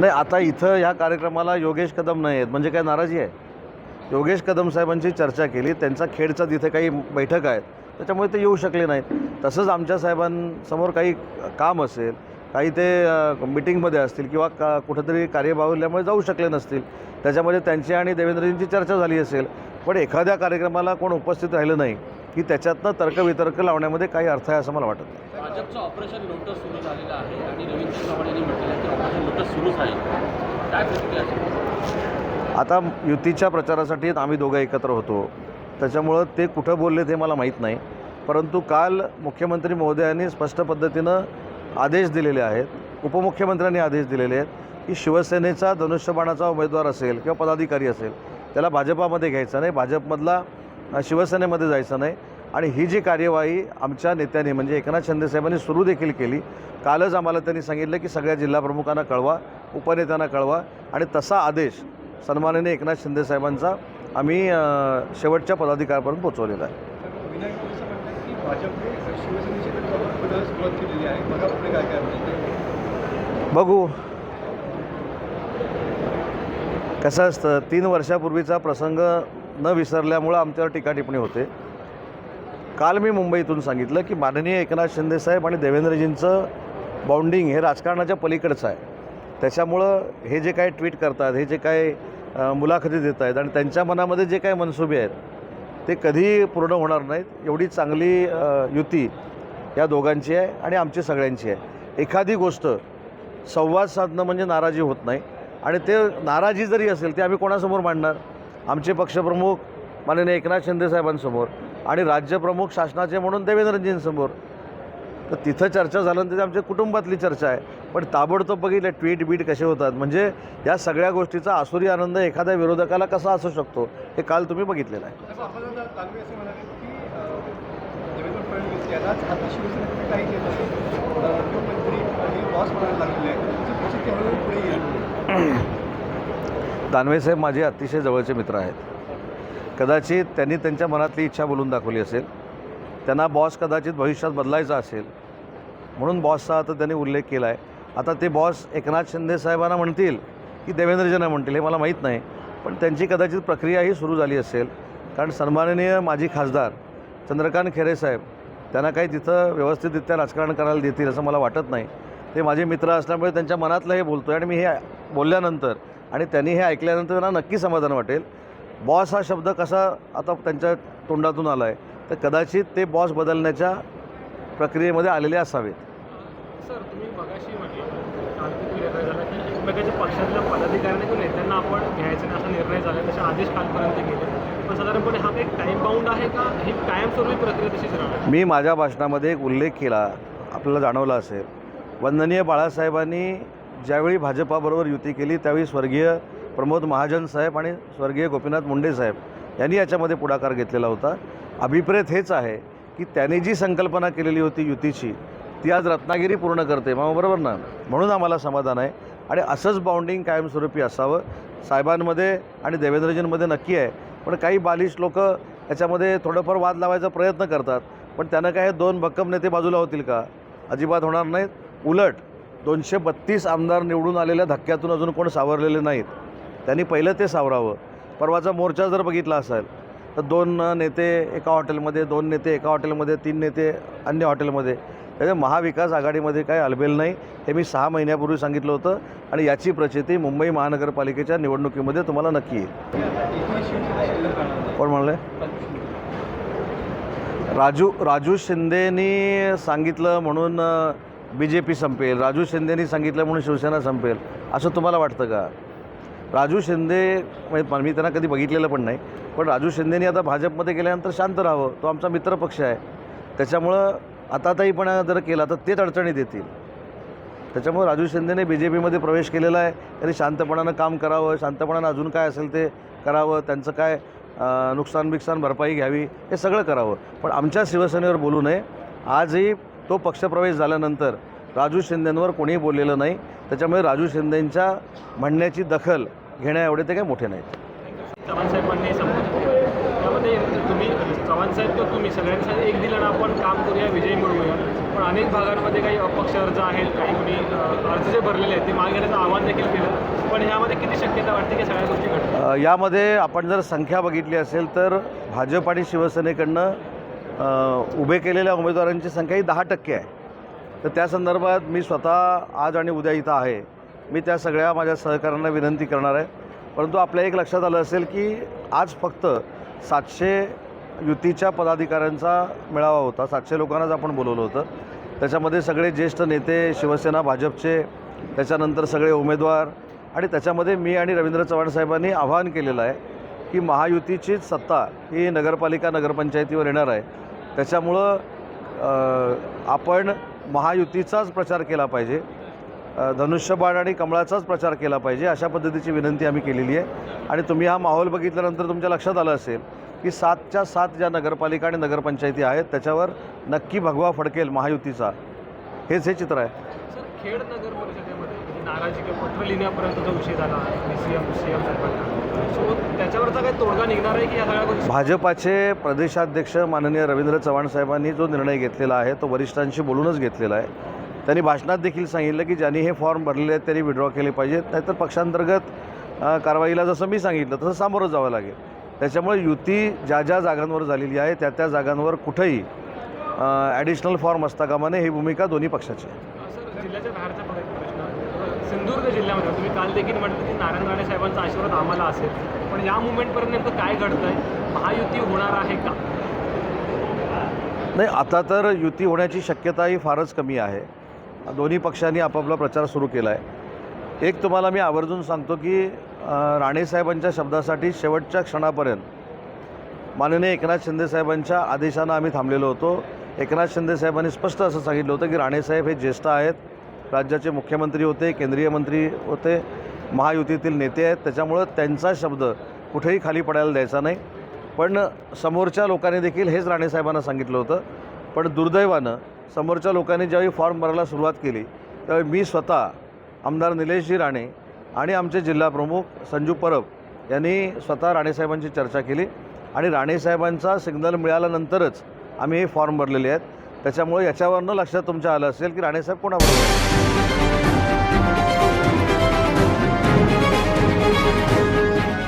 नाही आता इथं ह्या कार्यक्रमाला योगेश कदम नाही आहेत. म्हणजे काय नाराजी आहे? योगेश कदम साहेबांची चर्चा केली त्यांचा खेडचा तिथे काही बैठक आहेत. त्याच्यामुळे ते येऊ शकले नाहीत. तसंच आमच्या साहेबांसमोर काही काम असेल काही ते मिटिंगमध्ये असतील किंवा का कुठंतरी कार्यबाहुल्यामुळे जाऊ शकले नसतील. त्याच्यामध्ये त्यांची आणि देवेंद्रजींची चर्चा झाली असेल. पण एखाद्या कार्यक्रमाला कोण उपस्थित राहिलं नाही. की त्याच्यातनं तर्कवितर्क लावण्यामध्ये काही अर्थ आहे असं मला वाटत नाही. भाजपचं ऑपरेशन लोटस सुरू झालेलं आहे आणि रवींद्र चव्हाण यांनी म्हटलेलं आहे की ऑपरेशन लोटस सुरूच आहे. काय प्रतिक्रिया असेल? आता युतीच्या प्रचारासाठी आम्ही दोघं एकत्र होतो. त्याच्यामुळं ते कुठं बोलले ते मला माहीत नाही. परंतु काल मुख्यमंत्री महोदयांनी स्पष्ट पद्धतीनं आदेश दिलेले आहेत. उपमुख्यमंत्र्यांनी आदेश दिलेले आहेत की शिवसेनेचा धनुष्यबाणाचा उमेदवार असेल किंवा पदाधिकारी असेल त्याला भाजपामध्ये घ्यायचा नाही. भाजपमधला शिवसेनेमध्ये जायचं नाही. आणि ही जी कार्यवाही आमच्या नेत्यांनी म्हणजे एकनाथ शिंदेसाहेबांनी सुरू देखील केली. कालच आम्हाला त्यांनी सांगितलं की सगळ्या जिल्हाप्रमुखांना कळवा उपनेत्यांना कळवा. आणि तसा आदेश सन्माननीय एकनाथ शिंदेसाहेबांचा आम्ही शेवटच्या पदाधिकाऱ्यापर्यंत पोहोचवलेला आहे. बघू. कसं असतं तीन वर्षापूर्वीचा प्रसंग न विसरल्यामुळं आमच्यावर टीका टिप्पणी होते. काल मी मुंबईतून सांगितलं की माननीय एकनाथ शिंदेसाहेब आणि देवेंद्रजींचं बाउंडिंग हे राजकारणाच्या पलीकडचं आहे. त्याच्यामुळं हे जे काय ट्विट करतात हे जे काय मुलाखती देत आहेत आणि त्यांच्या मनामध्ये जे काय मनसुबे आहेत ते कधी पूर्ण होणार नाहीत. एवढी चांगली युती या दोघांची आहे आणि आमची सगळ्यांची आहे. एखादी गोष्ट संवाद साधणं म्हणजे नाराजी होत नाही आणि ते नाराजी जरी असेल ते आम्ही कोणासमोर मांडणार? आमचे पक्षप्रमुख माननीय एकनाथ शिंदेसाहेबांसमोर आणि राज्यप्रमुख शासनाचे म्हणून देवेंद्रजींसमोर. तर तिथं चर्चा झाल्यानंतर तिथे आमच्या कुटुंबातली चर्चा आहे. पण ताबडतोब बघितलं ट्विट बीट कसे होतात. म्हणजे या सगळ्या गोष्टीचा आसुरी आनंद एखाद्या विरोधकाला कसा असू शकतो हे काल तुम्ही बघितलेलं आहे. दानवेसाहेब माझे अतिशय जवळचे मित्र आहेत. कदाचित त्यांनी त्यांच्या मनातली इच्छा बोलून दाखवली असेल. त्यांना बॉस कदाचित भविष्यात बदलायचा असेल. म्हणून बॉसचा आता त्यांनी उल्लेख केला आहे आता ते बॉस एकनाथ शिंदे साहेबांना म्हणतील की देवेंद्रजींना म्हणतील हे मला माहीत नाही. पण त्यांची कदाचित प्रक्रियाही सुरू झाली असेल. कारण सन्माननीय माजी खासदार चंद्रकांत खेरे साहेब त्यांना काही तिथं व्यवस्थितरित्या राजकारण करायला देतील असं मला वाटत नाही. ते माझे मित्र असल्यामुळे त्यांच्या मनातलं हे बोलतो आहे आणि मी हे बोलल्यानंतर आणि त्यांनी हे ऐकल्यानंतर त्यांना नक्की समाधान वाटेल. बॉस हा शब्द कसा आता त्यांच्या तोंडातून आला आहे तर कदाचित ते बॉस बदलण्याच्या प्रक्रियेमध्ये आलेले असावेत. सर तुम्ही की एकमेकाच्या पक्षातल्या पदाधिकाऱ्यांनी किंवा नेत्यांना आपण घ्यायचं नाही असा निर्णय झाला तसे आदेश कालपर्यंत गेले. पण साधारणपणे हा काही टाईम बाउंड आहे का? ही कायमस्वरूपी प्रक्रिया तशीच राहणार? मी माझ्या भाषणामध्ये एक उल्लेख केला आपल्याला जाणवला असेल. वंदनीय बाळासाहेबांनी ज्यावेळी भाजपाबरोबर युती केली त्यावेळी स्वर्गीय प्रमोद महाजन साहेब आणि स्वर्गीय गोपीनाथ मुंडे साहेब यांनी याच्यामध्ये पुढाकार घेतलेला होता. अभिप्रेत हेच आहे की त्याने जी संकल्पना केलेली होती युतीची ती आज रत्नागिरी पूर्ण करते. मग बरोबर ना? म्हणून आम्हाला समाधान आहे. आणि असंच बाउंडिंग कायमस्वरूपी असावं. साहेबांमध्ये आणि देवेंद्रजींमध्ये नक्की आहे. पण काही बालिश लोक याच्यामध्ये थोडंफार वाद लावायचा प्रयत्न करतात. पण त्यानं काय दोन भक्कम नेते बाजूला होतील का? अजिबात होणार नाहीत. उलट दोनशे बत्तीस आमदार निवडून आलेल्या धक्क्यातून अजून कोण सावरलेले नाहीत. त्यांनी पहिलं ते सावरावं. परवाचा मोर्चा जर बघितला असेल तर दोन नेते एका हॉटेलमध्ये दोन नेते एका हॉटेलमध्ये तीन नेते अन्य हॉटेलमध्ये. त्याच्या महाविकास आघाडीमध्ये काय अलबेल नाही हे मी सहा महिन्यापूर्वी सांगितलं होतं आणि याची प्रचिती मुंबई महानगरपालिकेच्या निवडणुकीमध्ये तुम्हाला नक्की येईल. कोण म्हणलं राजू राजू शिंदेनी सांगितलं म्हणून बी जे पी संपेल राजू शिंदेनी सांगितलं म्हणून शिवसेना संपेल असं तुम्हाला वाटतं का? राजू शिंदे म्हणजे मी त्यांना कधी बघितलेलं पण नाही पण राजू शिंदेनी आता भाजपमध्ये गेल्यानंतर शांत राहावं तो आमचा मित्रपक्ष आहे. त्याच्यामुळं आताताईपणा जर केला तर तेच अडचणीत येतील. त्याच्यामुळे राजू शिंदेने बी जे पीमध्ये प्रवेश केलेला आहे त्यांनी शांतपणानं काम करावं शांतपणानं अजून काय असेल ते करावं त्यांचं काय नुकसान बिकसान भरपाई घ्यावी हे सगळं करावं. पण आमच्या शिवसेनेवर बोलू नये आजही तो पक्षप्रवेश झाल्यानंतर राजू शिंदेंवर कोणीही बोललेलं नाही. त्याच्यामुळे राजू शिंदेंच्या म्हणण्याची दखल घेण्या एवढे ते काही मोठे नाहीत. त्यामध्ये तुम्ही किंवा तुम्ही सगळ्यांसाठी एक दिलं आपण काम करूया विजयी मिळवूया. पण अनेक भागांमध्ये काही अपक्ष अर्ज आहेत काही कोणी अर्ज जे भरलेले आहेत ते मागे घेण्याचं आवाहन देखील केलं. पण ह्यामध्ये किती शक्यता वाटते की सगळ्या गोष्टी यामध्ये आपण जर संख्या बघितली असेल तर भाजप आणि शिवसेनेकडनं उभे केलेल्या उमेदवारांची संख्या ही दहा टक्के आहे. तर त्या संदर्भात मी स्वतः आज आणि उद्या इथं आहे. मी त्या सगळ्या माझ्या सहकाऱ्यांना विनंती करणार आहे. परंतु आपल्या एक लक्षात आलं असेल की आज फक्त सातशे युतीच्या पदाधिकाऱ्यांचा मेळावा होता. सातशे लोकांनाच आपण बोलवलं होतं. त्याच्यामध्ये सगळे ज्येष्ठ नेते शिवसेना भाजपचे त्याच्यानंतर सगळे उमेदवार आणि त्याच्यामध्ये मी आणि रवींद्र चव्हाण साहेबांनी आवाहन केलेलं आहे की महायुतीचीच सत्ता ही नगरपालिका नगरपंचायतीवर येणार आहे. त्याच्यामुळं आपण महायुतीचाच प्रचार केला पाहिजे. धनुष्यबाण आणि कमळाचाच प्रचार केला पाहिजे अशा पद्धतीची विनंती आम्ही केलेली आहे. आणि तुम्ही हा माहोल बघितल्यानंतर तुमच्या लक्षात आलं असेल की सातच्या सात ज्या नगरपालिका आणि नगरपंचायती आहेत त्याच्यावर नक्की भगवा फडकेल महायुतीचा. हेच हे चित्र आहे. सर खेड नगर परिषदेमध्ये म्हणजे नाराजी पत्र लिहिण्यापर्यंत उशीर झाला त्याच्यावरचा काही तोडगा निघणार आहे की या सगळ्या गोष्टी? भाजपाचे प्रदेशाध्यक्ष माननीय रवींद्र चव्हाण साहेबांनी जो निर्णय घेतलेला आहे तो वरिष्ठांशी बोलूनच घेतलेला आहे. त्यांनी भाषणात देखील सांगितलं की ज्यांनी हे फॉर्म भरलेले आहेत त्यांनी विड्रॉ केले पाहिजेत नाहीतर पक्षांतर्गत कारवाईला जसं मी सांगितलं तसं सामोरं जावं लागेल. त्याच्यामुळे युती ज्या ज्या जागांवर झालेली आहे त्या त्या जागांवर कुठंही ॲडिशनल फॉर्म असता कामा नये ही भूमिका दोन्ही पक्षाची आहे सर जिल्ह्याच्या बाहेरचा पण एक प्रश्न सिंधुदुर्ग जिल्ह्यामध्ये तुम्ही काल देखील म्हटलं की नारायण राणे साहेबांचा आशीर्वाद आम्हाला असेल. पण या मुवमेंटपर्यंत नेमकं काय घडतंय? महायुती होणार आहे का? नाही आता तर युती होण्याची शक्यता ही फारच कमी आहे. दोन्ही पक्षांनी आपापला प्रचार सुरू केला आहे एक तुम्हाला मी आवर्जून सांगतो की राणेसाहेबांच्या शब्दासाठी शेवटच्या क्षणापर्यंत माननीय एकनाथ शिंदेसाहेबांच्या आदेशानं आम्ही थांबलेलो होतो. एकनाथ शिंदेसाहेबांनी स्पष्ट असं सांगितलं होतं की राणेसाहेब हे ज्येष्ठ आहेत. राज्याचे मुख्यमंत्री होते केंद्रीय मंत्री होते महायुतीतील नेते आहेत. त्याच्यामुळं त्यांचा शब्द कुठेही खाली पडायला द्यायचा नाही. पण समोरच्या लोकांनी देखील हेच राणेसाहेबांना सांगितलं होतं. पण दुर्दैवानं समोरच्या लोकांनी ज्यावेळी फॉर्म भरायला सुरुवात केली त्यावेळी मी स्वतः आमदार निलेशजी राणे आणि आमचे जिल्हाप्रमुख संजू परब यांनी स्वतः राणेसाहेबांची चर्चा केली. आणि राणेसाहेबांचा सिग्नल मिळाल्यानंतरच आम्ही हे फॉर्म भरलेले आहेत. त्याच्यामुळे याच्यावरनं लक्षात तुमच्या आलं असेल की राणेसाहेब कोणाबरोबर?